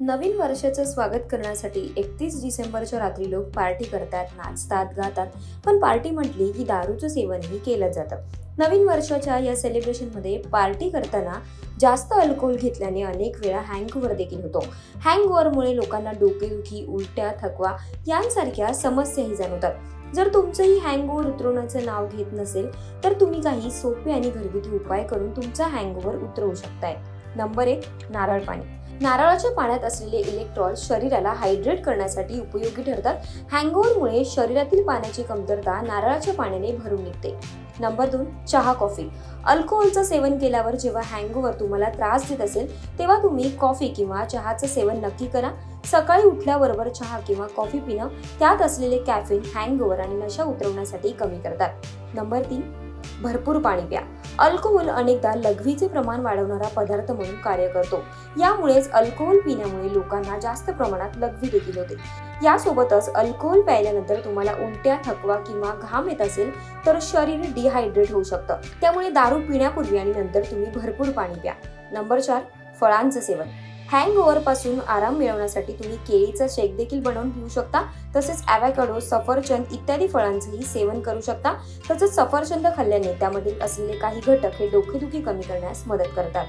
नवीन वर्षाचं स्वागत करण्यासाठी एकतीस डिसेंबरच्या रात्री लोक पार्टी करतात नाचतात गातात. पण पार्टी म्हटली की दारूचं सेवनही केलं जातं. नवीन वर्षाच्या या सेलिब्रेशनमध्ये पार्टी करताना जास्त अल्कोहोल घेतल्याने अनेक वेळा हँगओव्हर देखील होतो. हँगओव्हरमुळे लोकांना डोकेदुखी उलट्या थकवा यांसारख्या समस्याही जाणवतात. जर तुमचंही हँगओव्हर उतरवण्याचं नाव घेत नसेल तर तुम्ही काही सोपे आणि घरगुती उपाय करून तुमचा हँगओव्हर उतरवू शकताय. नंबर एक नारळ पाणी. नारळाच्या पाण्यात असलेले इलेक्ट्रॉल शरीराला हायड्रेट करण्यासाठी उपयोगी ठरतात. हँगओव्हरमुळे शरीरातील पाण्याची कमतरता नारळाच्या पाण्याने भरून निघते. नंबर दोन चहा कॉफी अल्कोहोलचं सेवन केल्यावर जेव्हा हँगओव्हर तुम्हाला त्रास देत असेल तेव्हा तुम्ही कॉफी किंवा चहाचं सेवन नक्की करा. सकाळी उठल्याबरोबर चहा किंवा कॉफी पिणं त्यात असलेले कॅफिन हँगओव्हर आणि नशा उतरवण्यासाठी कमी करतात. नंबर तीन भरपूर पाणी प्या. अल्कोहोल अनेकदा लघवीचे प्रमाण वाढवणारा पदार्थ म्हणून कार्य करतो. यामुळेच अल्कोहोल पिण्यामुळे लोकांना जास्त प्रमाणात लघवी देखील होते. यासोबतच अल्कोहोल प्यायल्यानंतर तुम्हाला उलट्या थकवा किंवा घाम येत असेल तर शरीर डिहायड्रेट होऊ शकतं. त्यामुळे दारू पिण्यापूर्वी आणि नंतर तुम्ही भरपूर पाणी प्या. नंबर चार फळांचं सेवन. हँगपासून आराम मिळवण्यासाठी तुम्ही केळीचा शेक देखील बनवून पिऊ शकता. तसेच ॲवॅकाडो सफरचंद इत्यादी फळांचंही सेवन करू शकता. तसेच सफरचंद खाल्ल्याने त्यामधील असलेले काही घटक हे डोकेदुखी कमी करण्यास मदत करतात.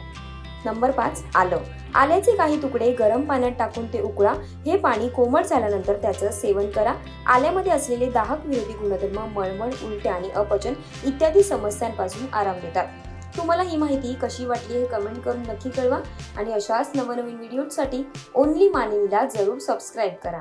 नंबर पाच आलं. आल्याचे काही तुकडे गरम पाण्यात टाकून ते उकळा. हे पाणी कोमट झाल्यानंतर त्याचं सेवन करा. आल्यामध्ये असलेले दाहक विरोधी गुणधर्म मळमळ उलट्या आणि अपचन इत्यादी समस्यांपासून आराम देतात. तुम्हाला ही माहिती कशी वाटली हे कमेंट करून नक्की कळवा आणि अशाच नवनवीन व्हिडिओसाठी ओनली मानिनीला जरूर सबस्क्राईब करा.